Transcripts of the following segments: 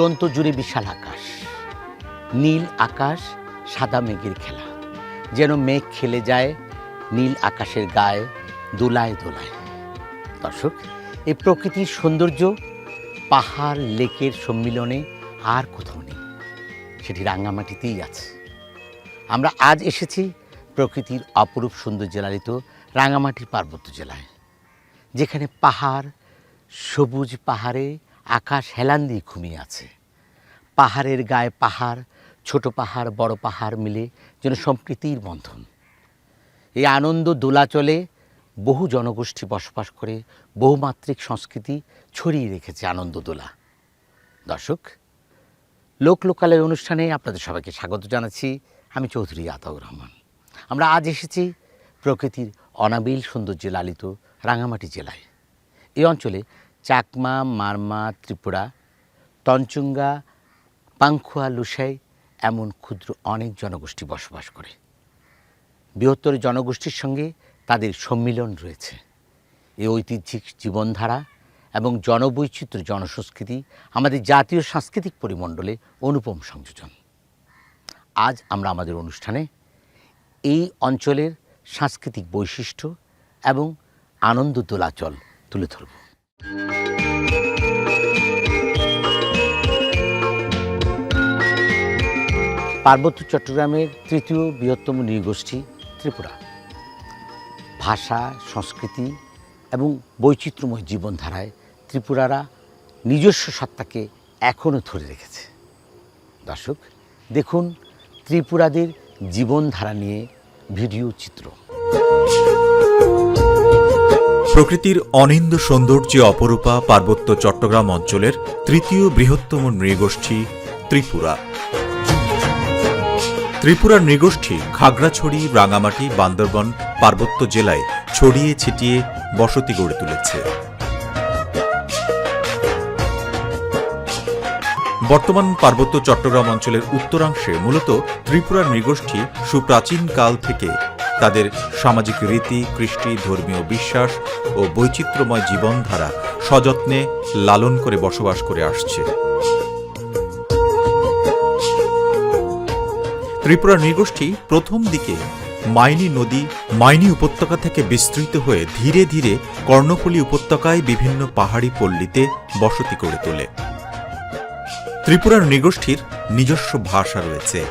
দিগন্ত জুড়ে বিশাল আকাশ। নীল আকাশ, সাদা মেঘের খেলা। যেন মেঘ খেলে যায়, নীল আকাশের গায়ে দোলায় দোলায়। দর্শক, এই প্রকৃতির সৌন্দর্য পাহাড়, লেকের সম্মিলনে আর কোথাও নেই। সেটি রাঙ্গামাটিতেই আছে। আমরা আজ এসেছি প্রকৃতির অপরূপ সৌন্দর্য লালিত রাঙ্গামাটি পার্বত্য জেলায়। যেখানে পাহাড়, সবুজ পাহাড়ে আকাশ হেলান দিয়ে ঘুমিয়ে আছে। পাহাড়ের গায়ে পাহাড়, ছোট পাহাড়, বড় পাহাড় মিলে যেন সম্প্রীতির বন্ধন। এই আনন্দ দোলাচলে বহু জনগোষ্ঠী বসবাস করে বহুমাত্রিক সংস্কৃতি ছড়িয়ে রেখেছে আনন্দ দোলা। দর্শক, লোক লোকালয় অনুষ্ঠানে আপনাদের সবাইকে স্বাগত জানাচ্ছি। আমি চৌধুরী আতাউর রহমান। আমরা আজ এসেছি প্রকৃতির অনাবিল সৌন্দর্যে লালিত রাঙামাটি জেলায়। এই অঞ্চলে চাকমা, মারমা, ত্রিপুরা, তঞ্চুঙ্গা, পাংখুয়া, লুসাই এমন ক্ষুদ্র অনেক জনগোষ্ঠী বসবাস করে। বৃহত্তর জনগোষ্ঠীর সঙ্গে তাদের সম্মিলন রয়েছে। এই ঐতিহ্যিক জীবনধারা এবং জনবৈচিত্র্য জনসংস্কৃতি আমাদের জাতীয় সাংস্কৃতিক পরিমণ্ডলে অনুপম সংযোজন। আজ আমরা আমাদের অনুষ্ঠানে এই অঞ্চলের সাংস্কৃতিক বৈশিষ্ট্য এবং আনন্দ দোলাচল তুলে ধরব। পার্বত্য চট্টগ্রামের তৃতীয় বৃহত্তম নৃগোষ্ঠী ত্রিপুরা। ভাষা, সংস্কৃতি এবং বৈচিত্র্যময় জীবনধারায় ত্রিপুরারা নিজস্ব সত্তাকে এখনও ধরে রেখেছে। দর্শক, দেখুন ত্রিপুরাদের জীবনধারা নিয়ে ভিডিও চিত্র। প্রকৃতির অনিন্দ সৌন্দর্যে অপরূপা পার্বত্য চট্টগ্রাম অঞ্চলের তৃতীয় বৃহত্তম নৃগোষ্ঠী ত্রিপুরা। ত্রিপুরার নৃগোষ্ঠী খাগড়াছড়ি, রাঙামাটি, বান্দরবন পার্বত্য জেলায় ছড়িয়ে ছিটিয়ে বসতি গড়ে তুলেছে। বর্তমান পার্বত্য চট্টগ্রাম অঞ্চলের উত্তরাংশে মূলত ত্রিপুরার নৃগোষ্ঠী সুপ্রাচীন কাল থেকে তাদের সামাজিক রীতি, কৃষ্টি, ধর্মীয় বিশ্বাস ও বৈচিত্র্যময় জীবনধারা সযত্নে লালন করে বসবাস করে আসছে। ত্রিপুরা নৃগোষ্ঠী প্রথম দিকে মাইনি নদী, মাইনি উপত্যকা থেকে বিস্তৃত হয়ে ধীরে ধীরে কর্ণফুলী উপত্যকায় বিভিন্ন পাহাড়ি পল্লীতে বসতি করে তোলে। ত্রিপুরার নৃগোষ্ঠীর নিজস্ব ভাষা রয়েছে।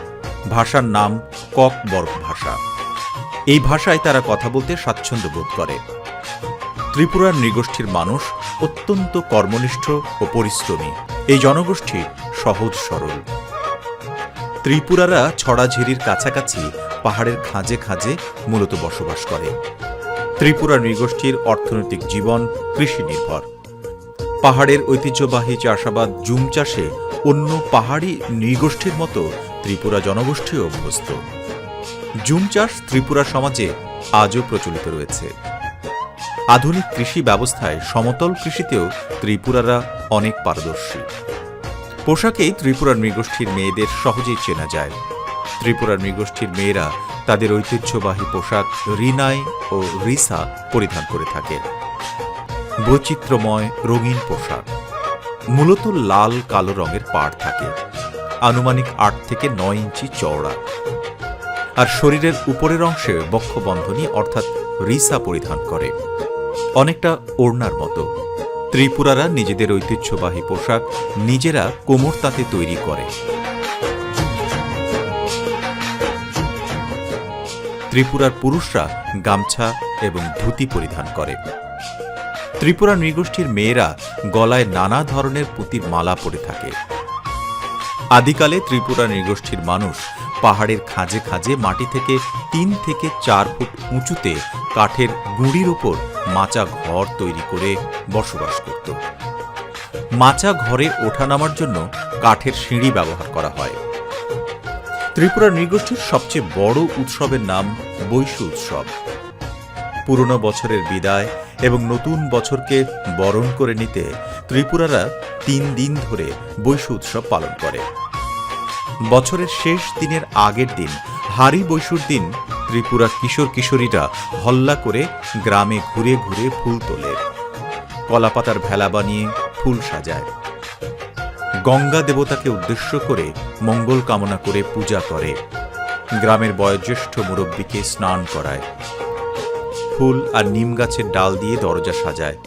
ভাষার নাম কক বর্গ ভাষা এই ভাষায় তারা কথা বলতে স্বাচ্ছন্দ্য বোধ করে। ত্রিপুরার নৃগোষ্ঠীর মানুষ অত্যন্ত কর্মনিষ্ঠ ও পরিশ্রমী। এই জনগোষ্ঠী সহজ সরল। ত্রিপুরারা ছড়াঝিরির কাছাকাছি পাহাড়ের খাঁজে খাঁজে মূলত বসবাস করে। ত্রিপুরা নৃগোষ্ঠীর অর্থনৈতিক জীবন কৃষি নির্ভর পাহাড়ের ঐতিহ্যবাহী চাষাবাদ জুম চাষে অন্য পাহাড়ি নৃগোষ্ঠীর মতো ত্রিপুরা জনগোষ্ঠীও অভ্যস্ত। জুম চাষ ত্রিপুরা সমাজে আজও প্রচলিত রয়েছে। আধুনিক কৃষি ব্যবস্থায় সমতল কৃষিতেও ত্রিপুরারা অনেক পারদর্শী। পোশাকেই ত্রিপুরার নৃগোষ্ঠীর মেয়েদের সহজেই চেনা যায়। ত্রিপুরার নৃগোষ্ঠীর মেয়েরা তাদের ঐতিহ্যবাহী পোশাক রিনাই ও রিসা পরিধান করে থাকে। বৈচিত্র্যময় রঙিন পোশাক। মূলত লাল কালো রঙের পাড় থাকে। আনুমানিক আট থেকে নয় ইঞ্চি চওড়া। আর শরীরের উপরের অংশে বক্ষবন্ধনী অর্থাৎ রিসা পরিধান করে। অনেকটা ওড়নার মতো। ত্রিপুরারা নিজেদের ঐতিহ্যবাহী পোশাক নিজেরা কোমর তাঁতে তৈরি করে। ত্রিপুরার পুরুষরা গামছা এবং ধুতি পরিধান করে। ত্রিপুরা নৃগোষ্ঠীর মেয়েরা গলায় নানা ধরনের পুঁতির মালা পরে থাকে। আদিকালে ত্রিপুরা নৃগোষ্ঠীর মানুষ পাহাড়ের খাঁজে খাঁজে মাটি থেকে তিন থেকে চার ফুট উঁচুতে কাঠের গুঁড়ির উপর মাচা ঘর তৈরি করে বসবাস করত। মাচা ঘরে ওঠানামার জন্য কাঠের সিঁড়ি ব্যবহার করা হয়। ত্রিপুরা নৃগোষ্ঠীর সবচেয়ে বড় উৎসবের নাম বৈশু উৎসব। পুরনো বছরের বিদায় এবং নতুন বছরকে বরণ করে নিতে ত্রিপুরারা তিন দিন ধরে বৈশু উৎসব পালন করে। বছরের শেষ দিনের আগের দিন, হারি বৈশুর দিন, ত্রিপুরা কিশোর কিশোরীরা হল্লা করে গ্রামে ঘুরে ঘুরে ফুল তোলে। কলাপাতার ভেলা বানিয়ে ফুল সাজায়। গঙ্গা দেবতাকে উদ্দেশ্য করে মঙ্গল কামনা করে পূজা করে। গ্রামের বয়োজ্যেষ্ঠ মুরব্বীকে স্নান করায়। ফুল আর নিম গাছের ডাল দিয়ে দরজা সাজায়।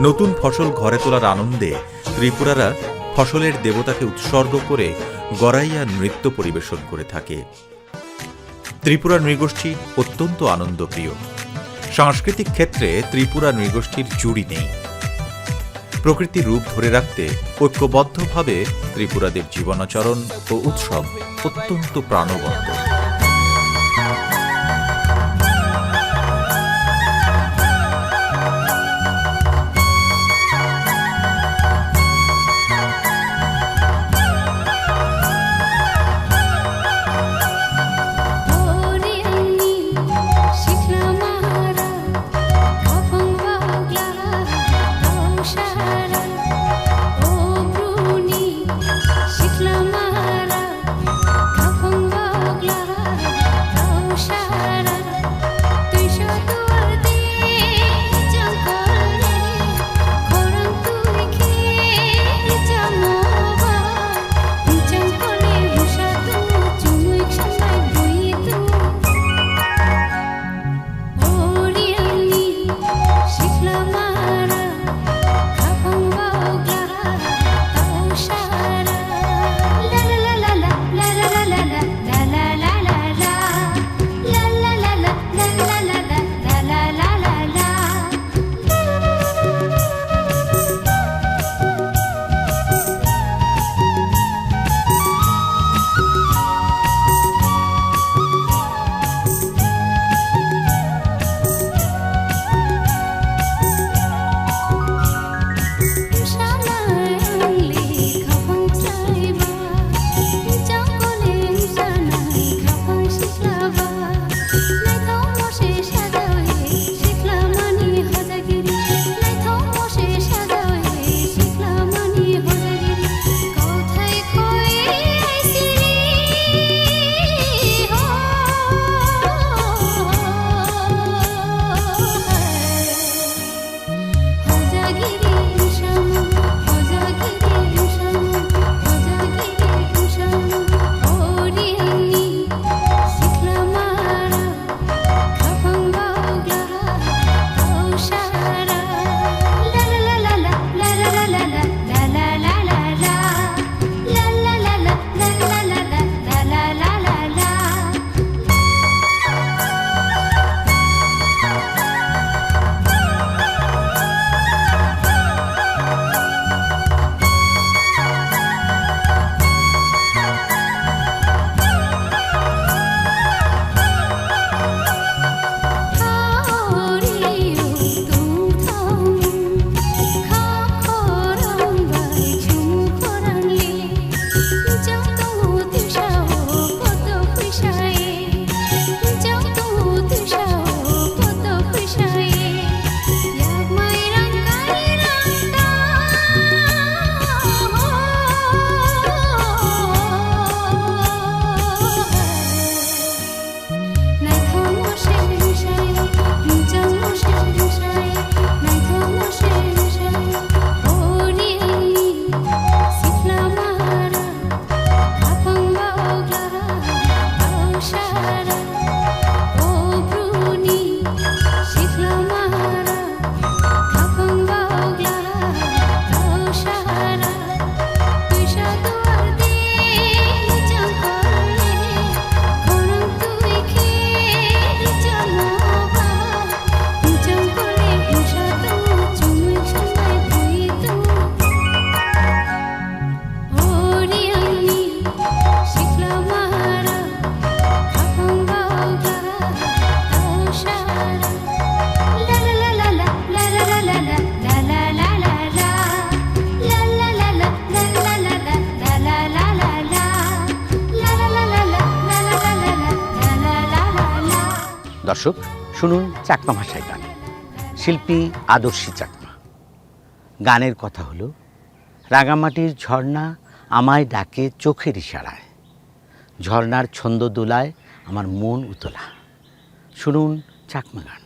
নতুন ফসল ঘরে তোলার আনন্দে ত্রিপুরারা ফসলের দেবতাকে উৎসর্গ করে গড়াইয়া নৃত্য পরিবেশন করে থাকে। ত্রিপুরা নৃগোষ্ঠী অত্যন্ত আনন্দপ্রিয়। সাংস্কৃতিক ক্ষেত্রে ত্রিপুরা নৃগোষ্ঠীর জুড়ি নেই। প্রকৃতির রূপ ধরে রাখতে ঐক্যবদ্ধভাবে ত্রিপুরাদের জীবনাচরণ ও উৎসব অত্যন্ত প্রাণবন্ত। দর্শক, শুনুন চাকমা ভাষায় গান। শিল্পী আদর্শী চাকমা। গানের কথা হলো রাগামাটির ঝর্ণা আমায় ডাকে চোখের ইশারায়। ঝর্ণার ছন্দ দোলায় আমার মন উতলা। শুনুন চাকমা গান।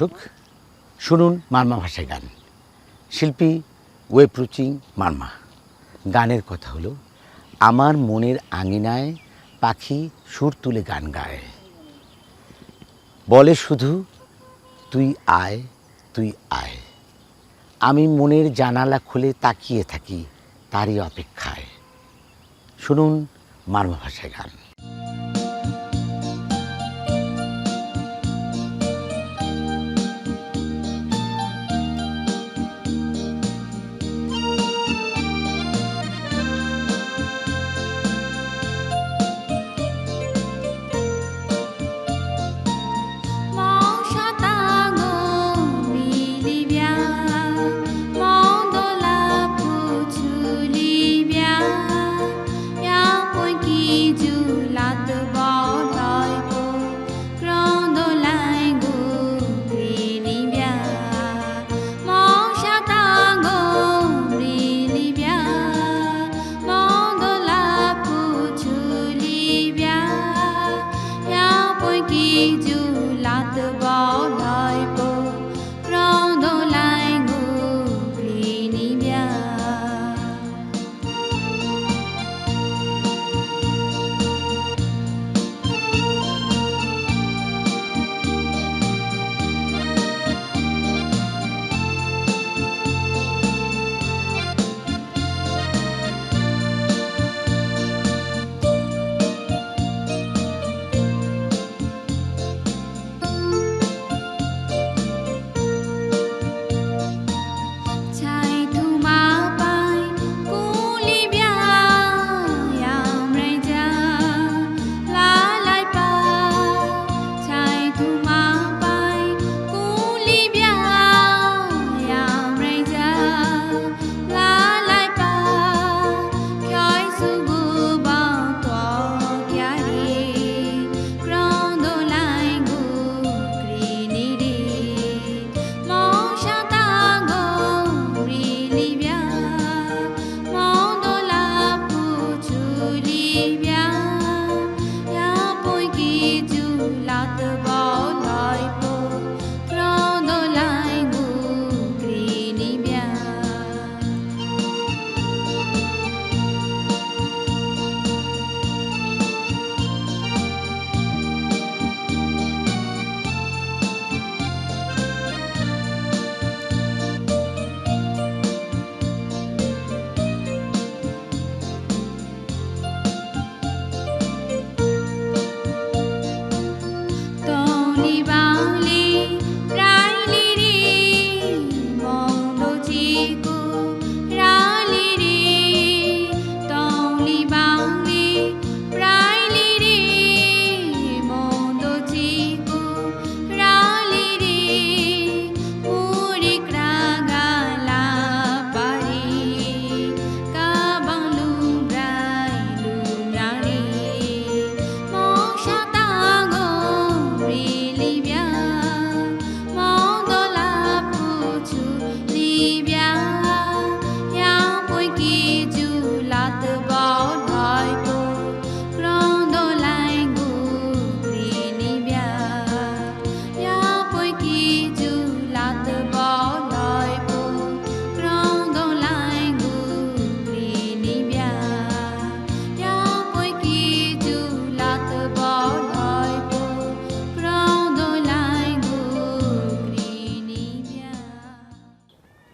দর্শক, শুনুন মারমা ভাষায় গান। শিল্পী ওয়েব রুচিং মারমা। গানের কথা হলো, আমার মনের আঙিনায় পাখি সুর তুলে গান গায়। বলে শুধু, তুই আয় তুই আয়। আমি মনের জানালা খুলে তাকিয়ে থাকি তারই অপেক্ষায়। শুনুন মারমা ভাষায় গান। do not the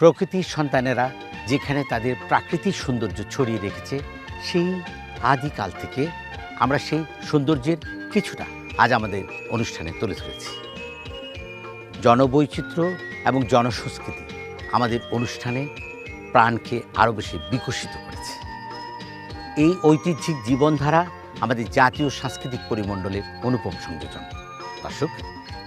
প্রকৃতির সন্তানেরা যেখানে তাদের প্রাকৃতিক সৌন্দর্য ছড়িয়ে রেখেছে, সেই আদিকাল থেকে আমরা সেই সৌন্দর্যের কিছুটা আজ আমাদের অনুষ্ঠানে তুলে ধরেছি। জনবৈচিত্র্য এবং জনসংস্কৃতি আমাদের অনুষ্ঠানে প্রাণকে আরও বেশি বিকশিত করেছে। এই ঐতিহ্যিক জীবনধারা আমাদের জাতীয় সাংস্কৃতিক পরিমণ্ডলের অনুপম সংযোজন। দর্শক,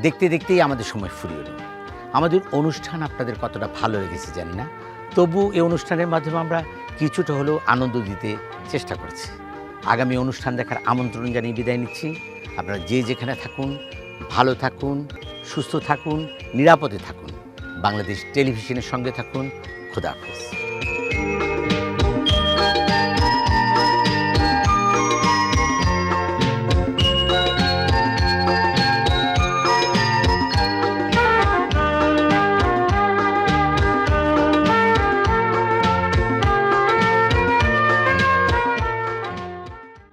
দেখতে দেখতেই আমাদের সময় ফুরিয়ে এলো। আমাদের অনুষ্ঠান আপনাদের কতটা ভালো লেগেছে জানি না। তবু এই অনুষ্ঠানের মাধ্যমে আমরা কিছুটা হলেও আনন্দ দিতে চেষ্টা করছি। আগামী অনুষ্ঠান দেখার আমন্ত্রণ জানিয়ে বিদায় নিচ্ছি। আপনারা যে যেখানে থাকুন, ভালো থাকুন, সুস্থ থাকুন, নিরাপদে থাকুন। বাংলাদেশ টেলিভিশনের সঙ্গে থাকুন। খুদা হাফেজ।